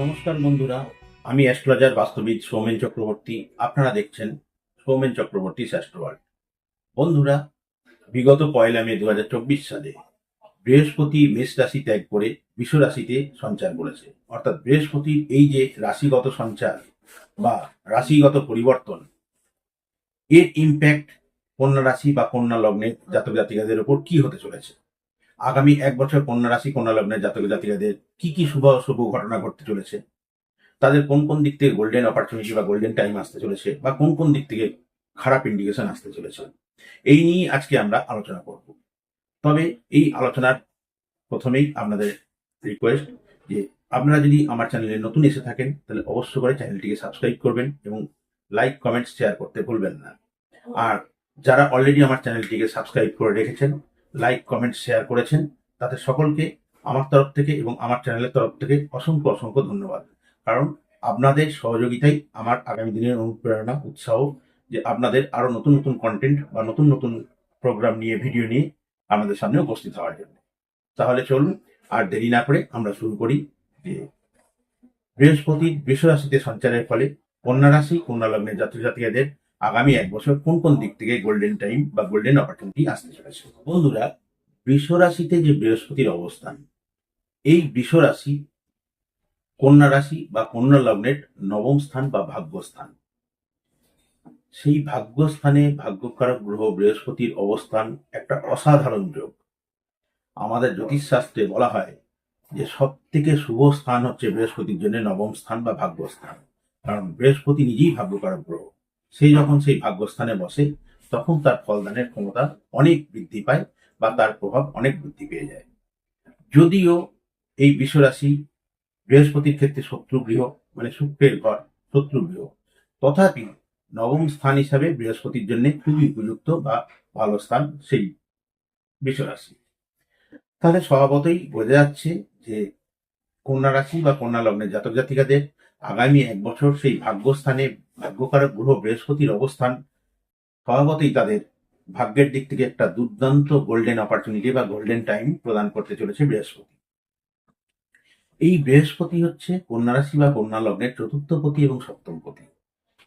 নমস্কার বন্ধুরা, আমি অ্যাস্ট্রোলজার বাস্তবিক সৌমেন চক্রবর্তী। আপনারা দেখছেন সৌমেন চক্রবর্তী শাস্ত্রওয়ার্ল্ড বন্ধুরা, বিগত পয়লা মে দু হাজার চব্বিশ সালে বৃহস্পতি মেষ রাশি ত্যাগ করে বিশ্ব রাশিতে সঞ্চার করেছে। অর্থাৎ বৃহস্পতির এই যে রাশিগত সঞ্চার বা রাশিগত পরিবর্তন, এর ইম্প্যাক্ট কন্যা রাশি বা কন্যা লগ্নে জাতক জাতিকাদের উপর কি হতে চলেছে? আগামী এক বছর কন্যা রাশি, কন্যা লগ্নের জাতক জাতিকাদের কি কি শুভ শুভ ঘটনা ঘটতে চলেছে? তাদের কোন কোন দিক থেকে গোল্ডেন অপরচুনিটি বা গোল্ডেন টাইম আসতে চলেছে বা কোন কোন দিক থেকে খারাপ ইন্ডিকেশন আসতে চলেছে? এই নিয়ে আজকে আমরা আলোচনা করব। তবে এই আলোচনার প্রথমেই আপনাদের রিকোয়েস্ট যে আপনারা যদি আমার চ্যানেলে নতুন এসে থাকেন, তাহলে অবশ্য করে চ্যানেলটিকে সাবস্ক্রাইব করবেন এবং লাইক কমেন্ট শেয়ার করতে ভুলবেন না। আর যারা অলরেডি আমার চ্যানেলটিকে সাবস্ক্রাইব করে রেখেছেন লাইক কমেন্ট শেয়ার করেছেন। তাদের সকলকে, আমার তরফ থেকে এবং আমার চ্যানেলের তরফ থেকে অসংখ্য অসংখ্য ধন্যবাদ। কারণ আপনাদের সহযোগিতাই আমার আগামী দিনের অনুপ্রেরণা, উৎসাহ যে আপনাদের আরও নতুন নতুন কন্টেন্ট বা নতুন নতুন প্রোগ্রাম নিয়ে ভিডিও নিয়ে আমাদের সামনে উপস্থিত হওয়ার জন্য। তাহলে চলুন, আর দেরি না করে আমরা শুরু করি যে বৃহস্পতির বৃষ রাশিতে সঞ্চারের ফলে কন্যা রাশি, কন্যা লগ্নের জাতিকাদের আগামী এক বছর কোন কোন দিক থেকে গোল্ডেন টাইম বা গোল্ডেন অপরচুনিটি আসতে চলেছে? বন্ধুরা বৃষ রাশিতে যে বৃহস্পতির অবস্থান, এই বৃষ রাশি কন্যা রাশি বা কন্যা লগ্নের নবম স্থান বা ভাগ্যস্থান। সেই ভাগ্যস্থানে ভাগ্যকারক গ্রহ বৃহস্পতির অবস্থান একটা অসাধারণ যোগ। আমাদের জ্যোতিষশাস্ত্রে বলা হয় যে সব থেকে শুভ স্থান হচ্ছে বৃহস্পতির জন্য নবম স্থান বা ভাগ্যস্থান। কারণ বৃহস্পতি নিজেই ভাগ্যকারক গ্রহ। সেই যখন সেই ভাগ্যস্থানে বসে, তখন তার ফলদানের ক্ষমতা অনেক বৃদ্ধি পায় বা তার প্রভাব অনেক বৃদ্ধি পেয়ে যায়। যদিও এই বিশ্বরাশি বৃহস্পতির ক্ষেত্রে শত্রু গৃহ মানে শুক্রের ঘর শত্রু গৃহ তথাপি নবম স্থান হিসাবে বৃহস্পতির জন্য খুবই উপযুক্ত বা ভালো স্থান সেই বিশ্বরাশি। তাহলে স্বভাবতই বোঝা যাচ্ছে যে কন্যা রাশি বা কন্যা লগ্নের জাতক জাতিকাদের আগামী এক বছর সেই ভাগ্যস্থানে ভাগ্যকারক গ্রহ বৃহস্পতির অবস্থান, স্বভাবতই তাদের ভাগ্যের দিক থেকে একটা দুর্দান্ত গোল্ডেন অপরচুনিটি বা গোল্ডেন টাইম প্রদান করতে চলেছে বৃহস্পতি। এই বৃহস্পতি হচ্ছে কন্যা রাশি বা কন্যা লগ্নের চতুর্থ পতি এবং সপ্তম পতি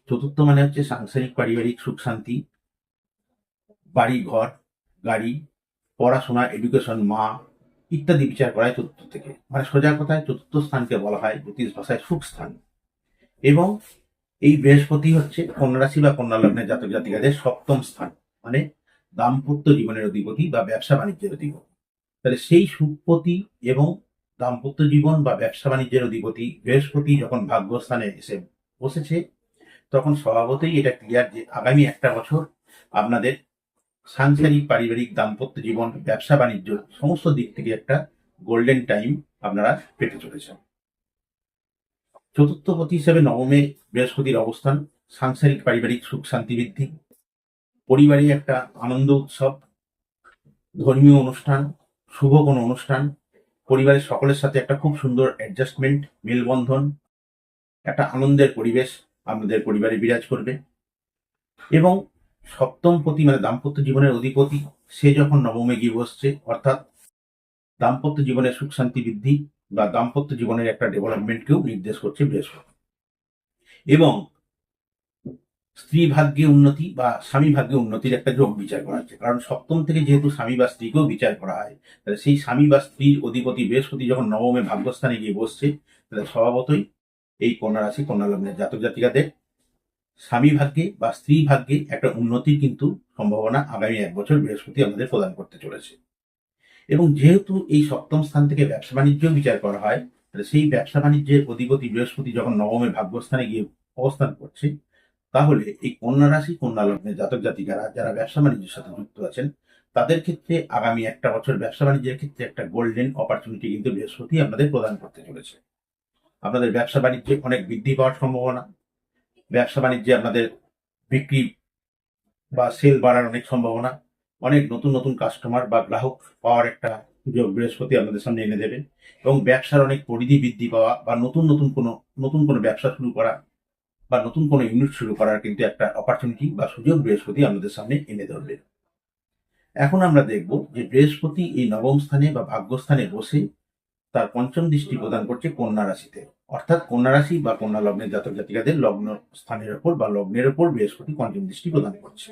চতুর্থ মানে হচ্ছে সাংসারিক, পারিবারিক সুখ, শান্তি, বাড়ি, ঘর, গাড়ি, পড়াশোনা এডুকেশন মা ইত্যাদি বিচার করা হয় চতুর্থ থেকে। মানে সোজা কথায় চতুর্থ স্থানকে বলা হয়, জ্যোতিষ ভাষায় সুখ স্থান। এবং এই বৃহস্পতি হচ্ছে কন্যা রাশি বা কন্যা লগ্নের জাতক জাতিকাদের সপ্তম স্থান মানে দাম্পত্য জীবনের অধিপতি বা ব্যবসা বাণিজ্যের অধিপতি। তাহলে সেই সুপতি এবং দাম্পত্য জীবন বা ব্যবসা বাণিজ্যের অধিপতি বৃহস্পতি যখন ভাগ্যস্থানে এসে বসেছে, তখন স্বভাবতই এটা ক্লিয়ার যে আগামী একটা বছর আপনাদের সাংসারিক, পারিবারিক, দাম্পত্য জীবন, ব্যবসা বাণিজ্য সমস্ত দিক থেকে একটা গোল্ডেন টাইম আপনারা পেতে চলেছেন। চতুর্থ পতি হিসেবে নবমে বৃহস্পতির অবস্থান, সাংসারিক পারিবারিক সুখ, শান্তি, বৃদ্ধি। পরিবারে একটা আনন্দ উৎসব, ধর্মীয় অনুষ্ঠান, শুভ কোনো অনুষ্ঠান, পরিবারের সকলের সাথে একটা খুব সুন্দর অ্যাডজাস্টমেন্ট মেলবন্ধন, একটা আনন্দের পরিবেশ আপনাদের পরিবারে বিরাজ করবে। এবং সপ্তম পতি মানে দাম্পত্য জীবনের অধিপতি, সে যখন নবমে গিয়ে বসছে অর্থাৎ দাম্পত্য জীবনের সুখ, শান্তি, বৃদ্ধি বা দাম্পত্য জীবনের একটা ডেভেলপমেন্টকেও নির্দেশ করছে বৃহস্পতি। এবং স্ত্রী ভাগ্যে উন্নতি বা স্বামী ভাগ্যে উন্নতির একটা যোগ বিচার করা হচ্ছে। কারণ সপ্তম থেকে যেহেতু স্বামী বা স্ত্রীকেও বিচার করা হয়, তাহলে সেই স্বামী বা স্ত্রীর অধিপতি বৃহস্পতি যখন নবমে ভাগ্যস্থানে গিয়ে বসছে, তাহলে স্বভাবতই এই কন্যা রাশি, কন্যা লগ্নের জাতক জাতিকাদের স্বামী ভাগ্যে বা স্ত্রী ভাগ্যে একটা উন্নতির কিন্তু সম্ভাবনা আগামী এক বছর বৃহস্পতি আমাদের প্রদান করতে চলেছে। এবং যেহেতু এই সপ্তম স্থান থেকে ব্যবসা বাণিজ্য বিচার করা হয়, তাহলে সেই ব্যবসা বাণিজ্যের অধিপতি বৃহস্পতি যখন নবমে ভাগ্যস্থানে গিয়ে অবস্থান করছে, তাহলে এই কন্যা রাশি, কন্যা লগ্নের জাতক জাতিকারা যারা ব্যবসা বাণিজ্যের সাথে যুক্ত আছেন, তাদের ক্ষেত্রে আগামী একটা বছর ব্যবসা বাণিজ্যের ক্ষেত্রে একটা গোল্ডেন অপরচুনিটি কিন্তু বৃহস্পতি আপনাদের প্রদান করতে চলেছে। আপনাদের ব্যবসা বাণিজ্যে অনেক বৃদ্ধি পাওয়ার সম্ভাবনা, ব্যবসা বাণিজ্যে আপনাদের বিক্রি বা সেল বাড়ার অনেক সম্ভাবনা অনেক নতুন নতুন কাস্টমার বা গ্রাহক পাওয়ার একটা সুযোগ বৃহস্পতি আপনাদের সামনে এনে দেবে। এবং ব্যবসার অনেক পরিধি বৃদ্ধি পাওয়া বা নতুন নতুন কোনো নতুন কোনো ব্যবসা শুরু করা বা নতুন কোনো ইউনিট শুরু করার কিন্তু একটা অপরচুনিটি বা সুযোগ বৃহস্পতি আমাদের সামনে এনে ধরবে। এখন আমরা দেখব যে বৃহস্পতি এই নবম স্থানে বা ভাগ্যস্থানে বসে তার পঞ্চম দৃষ্টি প্রদান করছে কন্যা রাশিতে। অর্থাৎ কন্যা রাশি বা কন্যা লগ্নের জাতক জাতিকাদের লগ্ন স্থানের ওপর বা লগ্নের ওপর বৃহস্পতি পঞ্চম দৃষ্টি প্রদান করছে।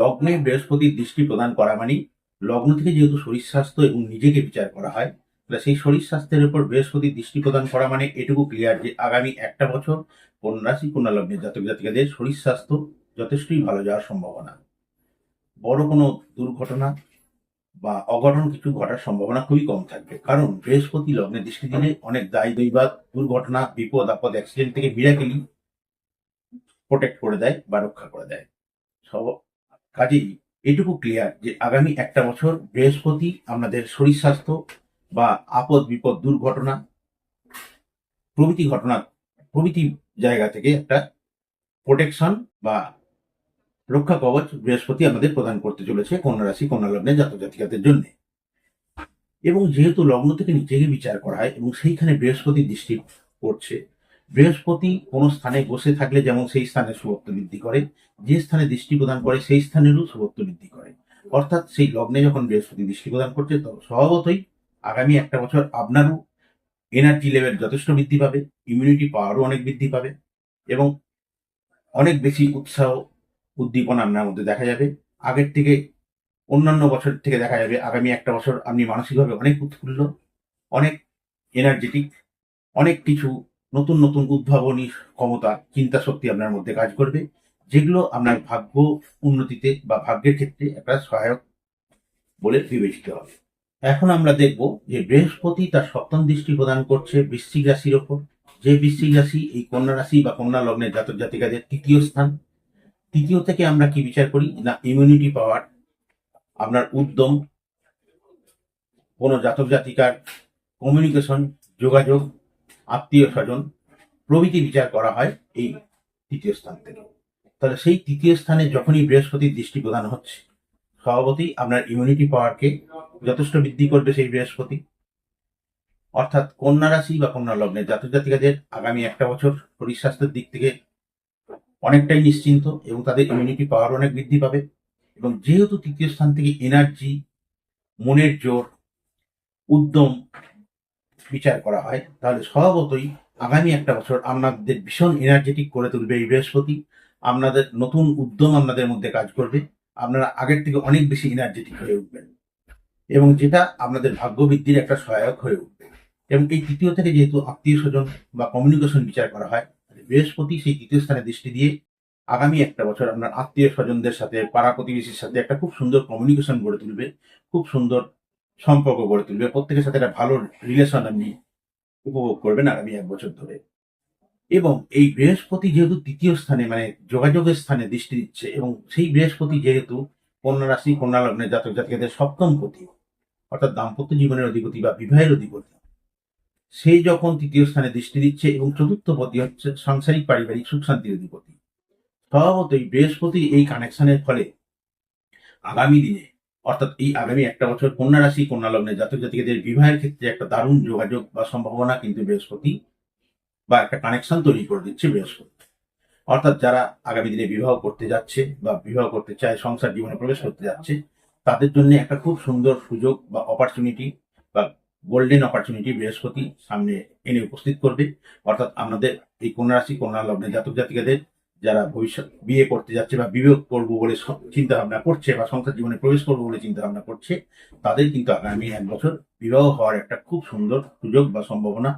লগ্নে বৃহস্পতির দৃষ্টি প্রদান করা মানে লগ্ন থেকে যেহেতু শরীর স্বাস্থ্য এবং নিজেকে বিচার করা হয়, তাহলে সেই শরীর স্বাস্থ্যের উপর বৃহস্পতির দৃষ্টি প্রদান করা মানে এটুকু ক্লিয়ার যে আগামী একটা বছর কন্যা রাশি কন্যা লগ্নের জাতক জাতিকাদের শরীর স্বাস্থ্য যথেষ্টই ভালো যাওয়ার সম্ভাবনা। বড় কোনো দুর্ঘটনা বা অঘটন কিছু ঘটার সম্ভাবনা খুবই কম থাকবে। কারণ বৃহস্পতি লগ্নে দৃষ্টি দিলে অনেক দায় দৈবাদ দুর্ঘটনা, বিপদ, আপদ অ্যাক্সিডেন্ট থেকে মিরাকেলি প্রোটেক্ট করে দেয় বা রক্ষা করে দেয়। সব কাজেই এটুকু ক্লিয়ার যে আগামী একটা বছর বৃহস্পতি আপনাদের শরীর স্বাস্থ্য বা আপদ, বিপদ, দুর্ঘটনা, প্রভৃতি ঘটনা, প্রভৃতি জায়গা থেকে একটা প্রোটেকশন বা রক্ষা কবচ বৃহস্পতি আমাদের প্রদান করতে চলেছে কন্যা রাশি, কন্যা লগ্নের জাতক জাতিকাদের জন্য। এবং যেহেতু লগ্ন থেকে নিজেকে বিচার করা হয় এবং সেইখানে বৃহস্পতির দৃষ্টি পড়ছে বৃহস্পতি কোনো স্থানে বসে থাকলে যেমন সেই স্থানে শুভত্ব বৃদ্ধি করে, যে স্থানে দৃষ্টি প্রদান করে সেই স্থানেরও শুভত্ব বৃদ্ধি করে। অর্থাৎ সেই লগ্নে যখন বৃহস্পতি দৃষ্টি প্রদান করছে স্বভাবতই আগামী একটা বছর আপনারও এনার্জি লেভেল যথেষ্ট বৃদ্ধি পাবে ইমিউনিটি পাওয়ারও অনেক বৃদ্ধি পাবে এবং অনেক বেশি উৎসাহ, উদ্দীপনা আপনার মধ্যে দেখা যাবে। আগের থেকে অন্যান্য বছর থেকে দেখা যাবে, আগামী একটা বছর আপনি মানসিকভাবে অনেক উৎফুল্ল, অনেক এনার্জেটিক অনেক কিছু নতুন নতুন উদ্ভাবনী ক্ষমতা, চিন্তা শক্তি আপনার মধ্যে কাজ করবে, যেগুলো আপনার ভাগ্য উন্নতিতে বা ভাগ্যের ক্ষেত্রে একটা সহায়ক বলে বিবেচিত হবে। এখন আমরা দেখব যে বৃহস্পতি তার সপ্তম দৃষ্টি প্রদান করছে বৃশ্চিক রাশির ওপর। যে বৃশ্চিক রাশি এই কন্যা রাশি বা কন্যা লগ্নের জাতক জাতিকাদের তৃতীয় স্থান। তৃতীয় থেকে আমরা কি বিচার করি? না ইমিউনিটি পাওয়ার আপনার উদ্যম, কোনো জাতক জাতিকার কমিউনিকেশন যোগাযোগ আত্মীয় স্বজন প্রভৃতি বিচার করা হয় এই তৃতীয় স্থান থেকে। তাহলে সেই তৃতীয় স্থানে যখনই বৃহস্পতির দৃষ্টি প্রদান হচ্ছে, স্বভাবতই আপনার ইমিউনিটি পাওয়ারকে যথেষ্ট বৃদ্ধি করবে সেই বৃহস্পতি। অর্থাৎ কন্যা রাশি বা কন্যা লগ্নের জাতক জাতিকাদের আগামী একটা বছর শরীর স্বাস্থ্যের দিক থেকে অনেকটাই নিশ্চিন্ত এবং তাদের ইমিউনিটি পাওয়ার অনেক বৃদ্ধি পাবে। এবং যেহেতু তৃতীয় স্থান থেকে এনার্জি মনের জোর, উদ্যম বিচার করা হয়, তাহলে স্বভাবতই আগামী একটা বছর আপনাদের ভীষণ এনার্জেটিক করে তুলবে এই বৃহস্পতি। আপনাদের নতুন উদ্যম আপনাদের মধ্যে কাজ করবে। আপনারা আগের থেকে অনেক বেশি এনার্জেটিক হয়ে উঠবেন। এবং যেটা আপনাদের ভাগ্য বৃদ্ধির একটা সহায়ক হয়ে উঠবে। এবং এই তৃতীয় থেকে যেহেতু আত্মীয় স্বজন বা কমিউনিকেশন বিচার করা হয় বৃহস্পতি সেই তৃতীয় স্থানে দৃষ্টি দিয়ে আগামী একটা বছর আপনার আত্মীয় স্বজনদের সাথে, পাড়া প্রতিবেশীর সাথে একটা খুব সুন্দর কমিউনিকেশন গড়ে তুলবে। খুব সুন্দর সম্পর্ক গড়ে তুলবে। প্রত্যেকের সাথে একটা ভালো রিলেশন আপনি উপভোগ করবেন আগামী এক বছর ধরে। এবং এই বৃহস্পতি যেহেতু তৃতীয় স্থানে মানে যোগাযোগের স্থানে দৃষ্টি দিচ্ছে এবং সেই বৃহস্পতি যেহেতু কন্যা রাশি, কন্যা লগ্নের জাতক জাতিকাদের সপ্তম পতি, অর্থাৎ দাম্পত্য জীবনের অধিপতি বা বিবাহের অধিপতি সেই যখন তৃতীয় স্থানে দৃষ্টি দিচ্ছে এবং চতুর্থ পতি হচ্ছে সাংসারিক, পারিবারিক সুখ শান্তির অধিপতি। স্বভাবতই বৃহস্পতি এই কানেকশনের ফলে আগামী দিনে অর্থাৎ এই আগামী একটা বছর কন্যা রাশি, কন্যা লগ্নের জাতক জাতিকাদের বিবাহের ক্ষেত্রে একটা দারুণ যোগাযোগ বা সম্ভাবনা কিন্তু বৃহস্পতি বা একটা কানেকশন তৈরি করে দিচ্ছে বৃহস্পতি। অর্থাৎ যারা আগামী দিনে বিবাহ করতে যাচ্ছে বা বিবাহ করতে চায়, সংসার জীবনে প্রবেশ করতে যাচ্ছে, তাদের জন্য একটা খুব সুন্দর সুযোগ বা অপরচুনিটি বা গোল্ডেন অপরচুনিটি বৃহস্পতি সামনে এনে উপস্থিত করবে। অর্থাৎ আমাদের এই কন্যা রাশি, কন্যা লগ্নের জাতক জাতিকাদের যারা ভবিষ্যৎ বিয়ে করতে যাচ্ছে বা বিবেক করব বলে চিন্তা ভাবনা করছে বা সংসার জীবনে প্রবেশ করব বলে চিন্তা ভাবনা করছে, তাদের কিন্তু আগামী এক বছর বিবাহ হওয়ার একটা খুব সুন্দর সুযোগ বা সম্ভাবনা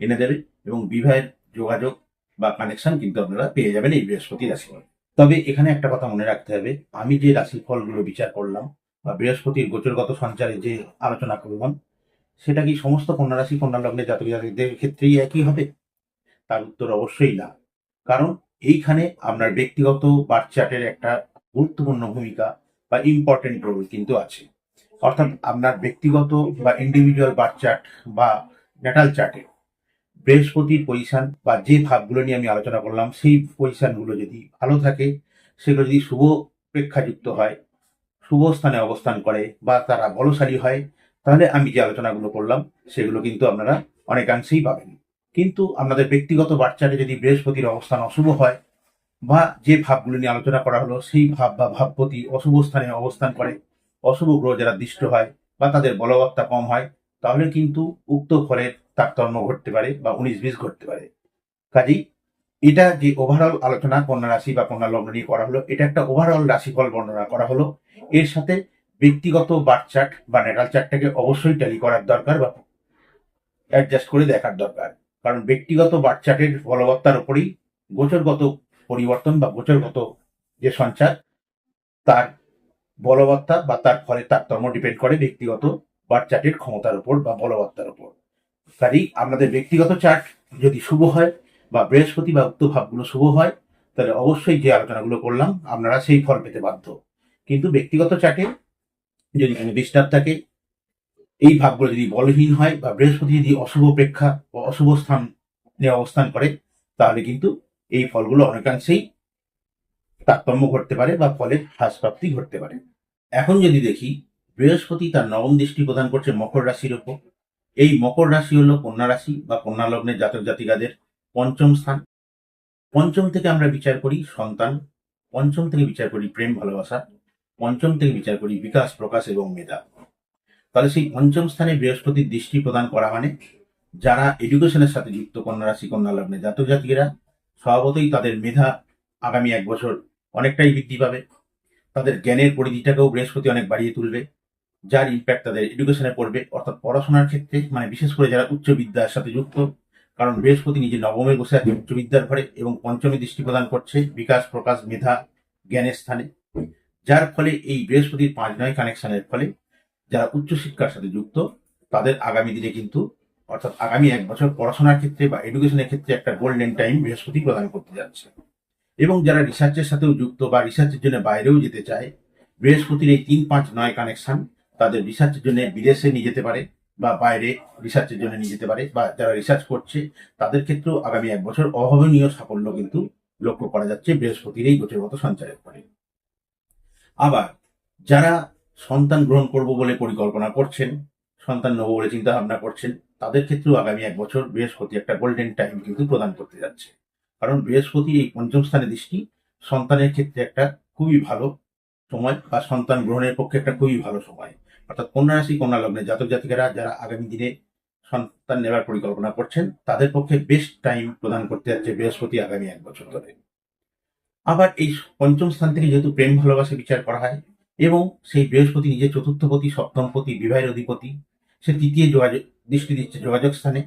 এনে দেবে এবং বিবাহের যোগাযোগ বা কানেকশন কিন্তু আপনারা পেয়ে যাবেন এই বৃহস্পতি রাশি তবে এখানে একটা কথা মনে রাখতে হবে, আমি যে রাশি ফলগুলো বিচার করলাম বা বৃহস্পতির গোচরগত সঞ্চারে যে আলোচনা করলাম, সেটা কি সমস্ত কন্যা রাশি কন্যা জাতক জাতকদের ক্ষেত্রেই একই হবে? তার উত্তর অবশ্যই না। কারণ এইখানে আপনার ব্যক্তিগত বার্থ চার্টের একটা গুরুত্বপূর্ণ ভূমিকা বা ইম্পর্টেন্ট রোল কিন্তু আছে। অর্থাৎ আপনার ব্যক্তিগত বা ইন্ডিভিজুয়াল বার্থ চার্ট বা ন্যাটাল চার্টে বৃহস্পতির পজিশন বা যে ভাবগুলো নিয়ে আমি আলোচনা করলাম, সেই পজিশনগুলো যদি ভালো থাকে, সেগুলো যদি শুভ প্রেক্ষাযুক্ত হয়, শুভ স্থানে অবস্থান করে বা তারা বলশালী হয়, তাহলে আমি যে আলোচনাগুলো করলাম, সেগুলো কিন্তু আপনারা অনেকাংশেই পাবেন। কিন্তু আপনাদের ব্যক্তিগত বাচ্চারে যদি বৃহস্পতির অবস্থান অশুভ হয়, বা যে ভাবগুলো নিয়ে আলোচনা করা হলো, সেই ভাব বা ভাবপতি অশুভ স্থানে অবস্থান করে, অশুভ গ্রহ যারা দৃষ্ট হয়, বা তাদের বলবত্তা কম হয়, তাহলে কিন্তু উক্ত ফলের তারতম্য ঘটতে পারে, বা উনিশ বিশ ঘটতে পারে। কাজেই এটা যে ওভারঅল আলোচনা কন্যা রাশি বা কন্যা লগ্ন নিয়ে করা হলো, এটা একটা ওভারঅল রাশিফল বর্ণনা করা হলো। এর সাথে ব্যক্তিগত বার্থ চার্ট বা নেটাল চার্টটাকে অবশ্যই ট্যালি করার দরকার বা অ্যাডজাস্ট করে দেখার দরকার। কারণ ব্যক্তিগত বার্থ চার্টের বলবত্তার উপরেই গোচরগত পরিবর্তন বা গোচরগত যে সঞ্চার, তার বলবত্তা বা তার ফলে তারতম্য ডিপেন্ড করে ব্যক্তিগত বার্থ চার্টের ক্ষমতার উপর বা বলবত্তার উপর। কাজেই আপনাদের ব্যক্তিগত চার্ট যদি শুভ হয় বা বৃহস্পতি বা উক্ত ভাবগুলো শুভ হয়, তাহলে অবশ্যই যে আলোচনাগুলো করলাম, আপনারা সেই ফল পেতে বাধ্য। কিন্তু ব্যক্তিগত চার্টে যদি কোনো ডিস্টার্ব থাকে এই ভাবগুলো যদি বলহীন হয় বা বৃহস্পতি যদি অশুভ প্রেক্ষা বা অশুভ স্থান নিয়ে অবস্থান করে, তাহলে কিন্তু এই ফলগুলো অনেকাংশেই তারতম্য ঘটতে পারে বা ফলে হ্রাসপ্রাপ্তি ঘটতে পারে। এখন যদি দেখি, বৃহস্পতি তার নবম দৃষ্টি প্রদান করছে মকর রাশির ওপর। এই মকর রাশি হলো কন্যা রাশি বা কন্যা লগ্নের জাতক জাতিকাদের পঞ্চম স্থান। পঞ্চম থেকে আমরা বিচার করি সন্তান, পঞ্চম থেকে বিচার করি প্রেম, ভালোবাসা, পঞ্চম থেকে বিচার করি বিকাশ, প্রকাশ এবং মেধা। তাহলে সেই পঞ্চম স্থানে বৃহস্পতির দৃষ্টি প্রদান করা মানে যারা এডুকেশনের সাথে যুক্ত কন্যা রাশি কন্যা লগ্নে জাতক, জাতিকেরা, স্বভাবতই তাদের মেধা আগামী এক বছর অনেকটাই বৃদ্ধি পাবে। তাদের জ্ঞানের পরিধিটাকেও বৃহস্পতি অনেক বাড়িয়ে তুলবে, যার ইম্প্যাক্ট তাদের এডুকেশনে পড়বে। অর্থাৎ পড়াশোনার ক্ষেত্রে মানে বিশেষ করে যারা উচ্চ বিদ্যার সাথে যুক্ত, কারণ বৃহস্পতি নিজে নবমে বসে আছে উচ্চ বিদ্যার ঘরে এবং পঞ্চমী দৃষ্টি প্রদান করছে বিকাশ, প্রকাশ, মেধা, জ্ঞানের স্থানে। যার ফলে এই বৃহস্পতির পাঁচ নয় কানেকশনের ফলে যারা উচ্চশিক্ষার সাথে যুক্ত, তাদের আগামী দিনে কিন্তু, অর্থাৎ আগামী এক বছর পড়াশোনার ক্ষেত্রে বা এডুকেশনের ক্ষেত্রে একটা গোল্ডেন টাইম বৃহস্পতি প্রদান করতে যাচ্ছে। এবং যারা রিসার্চের সাথেও যুক্ত বা রিসার্চের জন্য বাইরেও যেতে চায়, বৃহস্পতির এই তিন পাঁচ নয় কানেকশন তাদের রিসার্চের জন্য বিদেশে নিয়ে যেতে পারে বা বাইরে রিসার্চের জন্য নিয়ে যেতে পারে বা যারা রিসার্চ করছে, তাদের ক্ষেত্রেও আগামী এক বছর অভাবনীয় সাফল্য কিন্তু লক্ষ্য করা যাচ্ছে বৃহস্পতির এই গোচরগত সঞ্চারের ফলে। আবার, যারা সন্তান গ্রহণ করব বলে পরিকল্পনা করছেন, সন্তান নেব বলে চিন্তা ভাবনা করছেন, তাদের ক্ষেত্রেও আগামী এক বছর বৃহস্পতি একটা গোল্ডেন টাইম কিন্তু প্রদান করতে যাচ্ছে। কারণ বৃহস্পতি এই পঞ্চম স্থানে দৃষ্টি, সন্তানের ক্ষেত্রে একটা খুবই ভালো সময় বা সন্তান গ্রহণের পক্ষে একটা খুবই ভালো সময়। অর্থাৎ কন্যা রাশি কন্যা লগ্নে জাতক জাতিকারা যারা আগামী দিনে সন্তান নেওয়ার পরিকল্পনা করছেন, তাদের পক্ষে বেস্ট টাইম প্রদান করতে যাচ্ছে বৃহস্পতি আগামী এক বছর ধরে। আবার এই পঞ্চম স্থান থেকে যেহেতু প্রেম ভালোবাসা বিচার করা হয় এবং সেই বৃহস্পতি নিজে চতুর্থপতি, সপ্তমপতি, বিবাহের অধিপতি, সে তৃতীয় যোগাযোগ, দৃষ্টি দিচ্ছে যোগাযোগ স্থানে।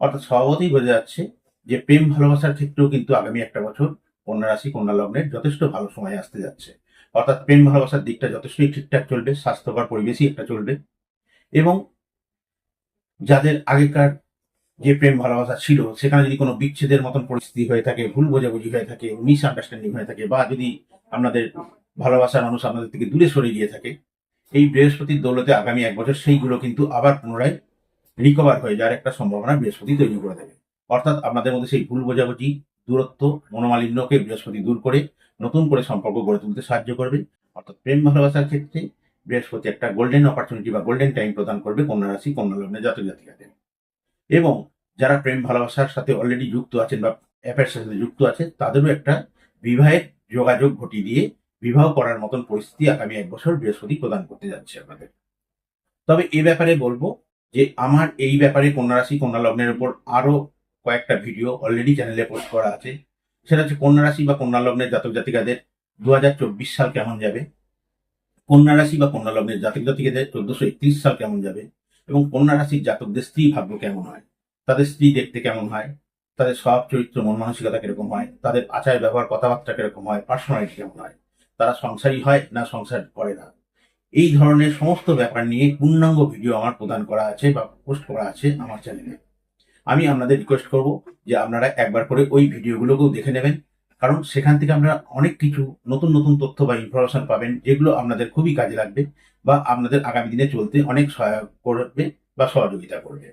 অর্থাৎ স্বভাবতেই বোঝা যাচ্ছে যে প্রেম ভালোবাসার ক্ষেত্রেও কিন্তু আগামী একটা বছর কন্যা রাশি, কন্যা লগ্নের যথেষ্ট ভালো সময় আসতে যাচ্ছে। অর্থাৎ প্রেম ভালোবাসার দিকটা যথেষ্টই ঠিকঠাক চলবে, স্বাস্থ্যকর পরিবেশই একটা চলবে। এবং যাদের আগেকার যে প্রেম ভালোবাসা ছিল, সেখানে যদি কোনো বিচ্ছেদের মতন পরিস্থিতি হয়ে থাকে, ভুল বোঝাবুঝি হয়ে থাকে মিস আন্ডারস্ট্যান্ডিং হয়ে থাকে, বা যদি আপনাদের ভালোবাসার মানুষ আপনাদের থেকে দূরে সরে গিয়ে থাকে। এই বৃহস্পতির দৌলতে আগামী এক বছর সেইগুলো কিন্তু আবার পুনরায় রিকভার হয়ে যাওয়ার একটা সম্ভাবনা বৃহস্পতি তৈরি করে দেবে। অর্থাৎ আপনাদের মধ্যে সেই ভুল বোঝাবুঝি, দূরত্ব, মনোমালিন্যকে বৃহস্পতি দূর করে নতুন করে সম্পর্ক গড়ে তুলতে সাহায্য করবে। অর্থাৎ প্রেম ভালোবাসার ক্ষেত্রে বৃহস্পতি একটা গোল্ডেন অপরচুনিটি বা গোল্ডেন টাইম প্রদান করবে কন্যা রাশি, কন্যা লগ্নে জাতক জাতিকাদের। এবং যারা প্রেম ভালোবাসার সাথে অলরেডি যুক্ত আছেন বা অ্যাফেয়ার্স সাথে যুক্ত আছে তাদেরও একটা বিবাহের যোগাযোগ ঘটিয়ে দিয়ে বিবাহ করার মতন পরিস্থিতি আগামী এক বছর বৃহস্পতি প্রদান করতে যাচ্ছে আপনাদের। তবে এ ব্যাপারে বলব যে আমার এই ব্যাপারে কন্যা রাশি কন্যা লগ্নের উপর আরও কয়েকটা ভিডিও অলরেডি চ্যানেলে পোস্ট করা আছে। সেটা হচ্ছে কন্যা রাশি বা কন্যা লগ্নের জাতক জাতিকাদের দু হাজার চব্বিশ সাল কেমন যাবে? কন্যা রাশি বা কন্যা লগ্নের জাতক জাতিকাদের চোদ্দশো একত্রিশ সাল কেমন যাবে? এবং কন্যা রাশির জাতকদের স্ত্রী ভাগ্য কেমন হয়? তাদের স্ত্রী দেখতে কেমন হয়? তাদের স্বভাব চরিত্র মন মানসিকতা কীরকম হয়? তাদের আচার ব্যবহার কথাবার্তা কীরকম হয়? পার্সোনালিটি কেমন হয়? তারা সংসারী হয় না সংসার করে না। এই ধরনের সমস্ত ব্যাপার নিয়ে পূর্ণাঙ্গ ভিডিও আমার প্রদান করা আছে বা পোস্ট করা আছে আমার চ্যানেলে। আমি আপনাদের রিকোয়েস্ট করব যে আপনারা একবার করে ওই ভিডিওগুলোকেও দেখে নেবেন, কারণ সেখান থেকে আপনারা অনেক কিছু নতুন নতুন তথ্য বা ইনফরমেশন পাবেন যেগুলো আপনাদের খুবই কাজে লাগবে বা আপনাদের আগামী দিনে চলতে অনেক সহায়ক করবে বা সহযোগিতা করবে।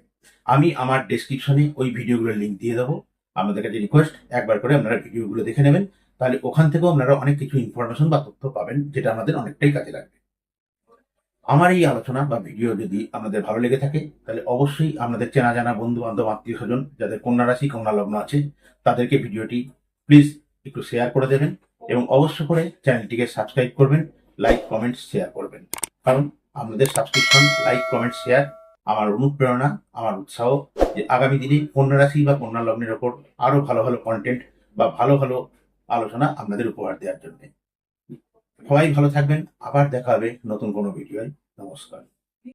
আমি আমার ডেসক্রিপশনে ওই ভিডিওগুলোর লিঙ্ক দিয়ে দেবো। আপনাদের কাছে রিকোয়েস্ট একবার করে আপনারা ভিডিওগুলো দেখে নেবেন। তাহলে ওখান থেকেও আপনারা অনেক কিছু ইনফরমেশন বা তথ্য পাবেন, যেটা আমাদের অনেকটাই কাজে লাগবে। আমার এই আলোচনা বা ভিডিও যদি আপনাদের ভালো লেগে থাকে, তাহলে অবশ্যই আপনাদের চেনা জানা বন্ধু বান্ধব আত্মীয় স্বজন, যাদের কন্যা রাশি, কন্যা লগ্ন আছে, তাদেরকে ভিডিওটি প্লিজ একটু শেয়ার করে দেবেন এবং অবশ্য করে চ্যানেলটিকে সাবস্ক্রাইব করবেন লাইক কমেন্ট শেয়ার করবেন। কারণ আপনাদের সাবস্ক্রিপশন লাইক কমেন্ট শেয়ার আমার অনুপ্রেরণা, আমার উৎসাহ যে আগামী দিনে কন্যা রাশি বা কন্যা লগ্নের ওপর আরও ভালো ভালো কন্টেন্ট বা ভালো ভালো আলোচনা আপনাদের উপহার দেওয়ার জন্য। সবাই ভালো থাকবেন। আবার দেখা হবে নতুন কোনো ভিডিওয়। নমস্কার।